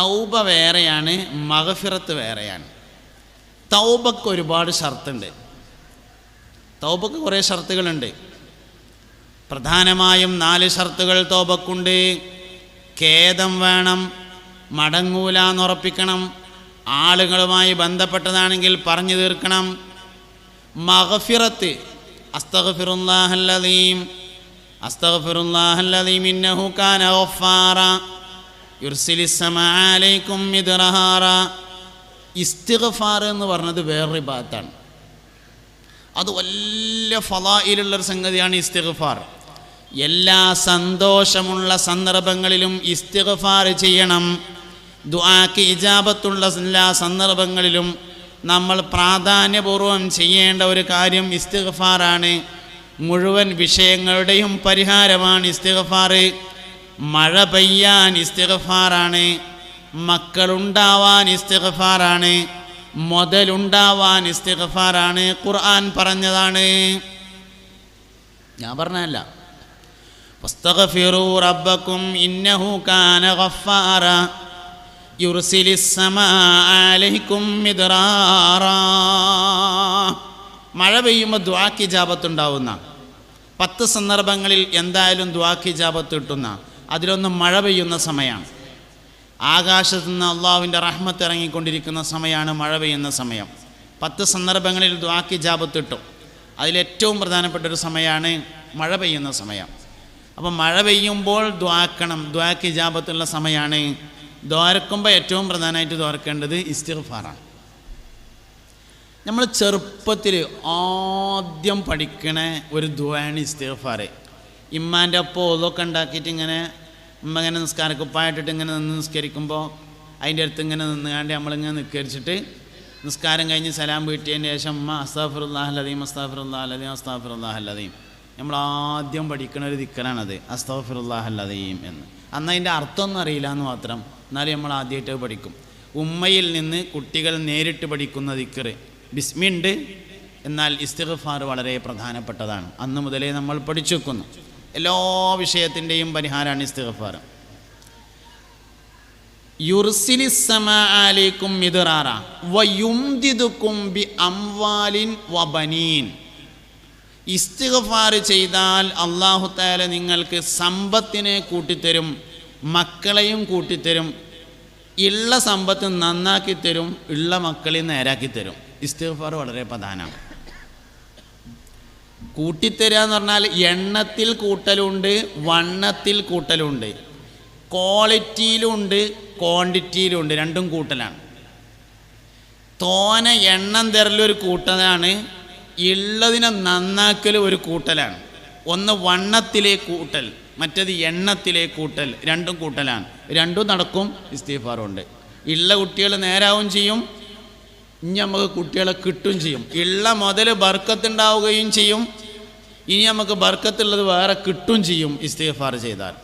തൗബ വേറെയാണ് മഹഫിറത്ത് വേറെയാണ്. തൗബക്ക് ഒരുപാട് ഷർത്തുണ്ട്. തൗബക്ക് കുറേ ഷർത്തുകളുണ്ട്. പ്രധാനമായും നാല് ഷർത്തുകൾ തൗബക്കുണ്ട്. ഖേദം വേണം മടങ്ങൂല എന്നുറപ്പിക്കണം ആളുകളുമായി ബന്ധപ്പെട്ടതാണെങ്കിൽ പറഞ്ഞു തീർക്കണം. മഹഫിറത്ത് അസ്തഗ്ഫിറുല്ലാഹല്ലദീം അസ്തഗ്ഫിറുല്ലാഹല്ലദീം ഇന്നഹു കാന ഗഫാറ. യുർസിലിസ് സമാഅ അലൈക്കും മിദ്റഹാറ. ഇസ്തിഗ്ഫാർ എന്ന് പറഞ്ഞത് വേറൊരു ഭാഗത്താണ് അത് വലിയ ഫലായിലുള്ളൊരു സംഗതിയാണ് ഇസ്തിഗഫാർ. എല്ലാ സന്തോഷമുള്ള സന്ദർഭങ്ങളിലും ഇസ്തിഗഫാർ ചെയ്യണം. ദുആക്ക് ഇജാബത്തുള്ള എല്ലാ സന്ദർഭങ്ങളിലും നമ്മൾ പ്രാധാന്യപൂർവം ചെയ്യേണ്ട ഒരു കാര്യം ഇസ്തിഗഫാറാണ്. മുഴുവൻ വിഷയങ്ങളുടെയും പരിഹാരമാണ് ഇസ്തിഗ്ഫാർ. മഴ പെയ്യാൻ ഇസ്തിഗഫാറാണ് മക്കളുണ്ടാവാൻ ഇസ്തിഗഫാറാണ് മുതലുണ്ടാവാൻ ഇസ്തിഗഫാറാണ് ഖുർആൻ പറഞ്ഞതാണ്. ഞാൻ പറഞ്ഞല്ല ഫസ്തഗ്ഫിറൂ റബ്ബക്കും ഇന്നഹു കാന ഗഫാറ മഴ പെയ്യുമ്പോൾ ദ്വാക്കിജാപത്തുണ്ടാവുന്ന പത്ത് സന്ദർഭങ്ങളിൽ എന്തായാലും ദ്വാക്കിജാപത്ത് കിട്ടുന്ന അതിലൊന്ന് മഴ പെയ്യുന്ന സമയമാണ് ആകാശത്ത് നിന്ന് അള്ളാഹുവിന്റെ റഹ്മത്ത് ഇറങ്ങിക്കൊണ്ടിരിക്കുന്ന സമയമാണ് മഴ പെയ്യുന്ന സമയം. പത്ത് സന്ദർഭങ്ങളിൽ ദ്വാക്കി ജാപത്തിട്ടു അതിലേറ്റവും പ്രധാനപ്പെട്ട ഒരു സമയമാണ് മഴ പെയ്യുന്ന സമയം. അപ്പോൾ മഴ പെയ്യുമ്പോൾ ദ്വാക്കണം ദ്വാക്ക് ജാപത്തുള്ള സമയമാണ് ദ്വാരക്കുമ്പോൾ ഏറ്റവും പ്രധാനമായിട്ട് ദ്വാരക്കേണ്ടത് ഇസ്തിഫാറാണ് നമ്മൾ ചെറുപ്പത്തിൽ ആദ്യം പഠിക്കണ ഒരു ദ്വാണ് ഇസ്തിഗ്ഫാർ ഇമ്മാന്റെ ഒപ്പം ഒതൊക്കെ ഉണ്ടാക്കിയിട്ട് ഇങ്ങനെ ഉമ്മ ഇങ്ങനെ നിസ്കാരക്കുപ്പായിട്ടിട്ട് ഇങ്ങനെ നിന്ന് നിസ്കരിക്കുമ്പോൾ അതിന്റെ അടുത്ത് ഇങ്ങനെ നിന്ന് നിന്നുകാണ്ട് നമ്മളിങ്ങനെ നിസ്കരിച്ചിട്ട് നിസ്കാരം കഴിഞ്ഞ് സലാം വീട്ടിയതിന് ശേഷം ഉമ്മ അസ്താഫിറുല്ലാഹല്ലതീം അസ്താഫിറുല്ലാഹല്ലതീം അസ്താഫിറുല്ലാഹല്ലതീം നമ്മൾ ആദ്യം പഠിക്കുന്ന ഒരു ദിക്കറാണത് അസ്താഫിറുല്ലാഹല്ലതീം എന്ന്. അന്ന് അതിന്റെ അർത്ഥമൊന്നും അറിയില്ല എന്ന് മാത്രം. എന്നാലും നമ്മൾ ആദ്യമായിട്ട് പഠിക്കും. ഉമ്മയിൽ നിന്ന് കുട്ടികൾ നേരിട്ട് പഠിക്കുന്ന ദിക്കറ് ബിസ്മിണ്ട് എന്നാൽ ഇസ്തിഗ്ഫാർ വളരെ പ്രധാനപ്പെട്ടതാണ്. അന്ന് മുതലേ നമ്മൾ പഠിച്ചു വെക്കുന്നു. എല്ലാ വിഷയത്തിന്റെയും പരിഹാരമാണ് ഇസ്തിഗ്ഫാർ. ബി അംവാലിൻ വബനീൻ ഇസ്തിഗ്ഫാർ ചെയ്താൽ അള്ളാഹു താല നിങ്ങൾക്ക് സമ്പത്തിനെ കൂട്ടിത്തരും മക്കളെയും കൂട്ടിത്തരും ഉള്ള സമ്പത്ത് നന്നാക്കി തരും ഉള്ള മക്കളെ നേരാക്കി തരും ഇസ്തിഗ്ഫാർ വളരെ പ്രധാനമാണ്. കൂട്ടിത്തരിക എന്ന് പറഞ്ഞാൽ എണ്ണത്തിൽ കൂട്ടലുണ്ട് വണ്ണത്തിൽ കൂട്ടലുണ്ട്. ക്വാളിറ്റിയിലുണ്ട് ക്വാണ്ടിറ്റിയിലുണ്ട്. രണ്ടും കൂട്ടലാണ്. തോന എണ്ണം തരലൊരു കൂട്ടലാണ് ഉള്ളതിനെ നന്നാക്കൽ ഒരു കൂട്ടലാണ്. ഒന്ന് വണ്ണത്തിലെ കൂട്ടൽ മറ്റത് എണ്ണത്തിലെ കൂട്ടൽ രണ്ടും കൂട്ടലാണ്. രണ്ടും നടക്കും ഇസ്തീഫാറുണ്ട്. ഉള്ള കുട്ടികൾ നേരാവും ചെയ്യും ഇനി നമുക്ക് കുട്ടികളെ കിട്ടും ചെയ്യും. ഉള്ള മുതൽ ബർക്കത്തുണ്ടാവുകയും ചെയ്യും ഇനി നമുക്ക് ബർക്കത്തുള്ളത് വേറെ കിട്ടും ചെയ്യും ഇസ്തീഫാർ ചെയ്താൽ.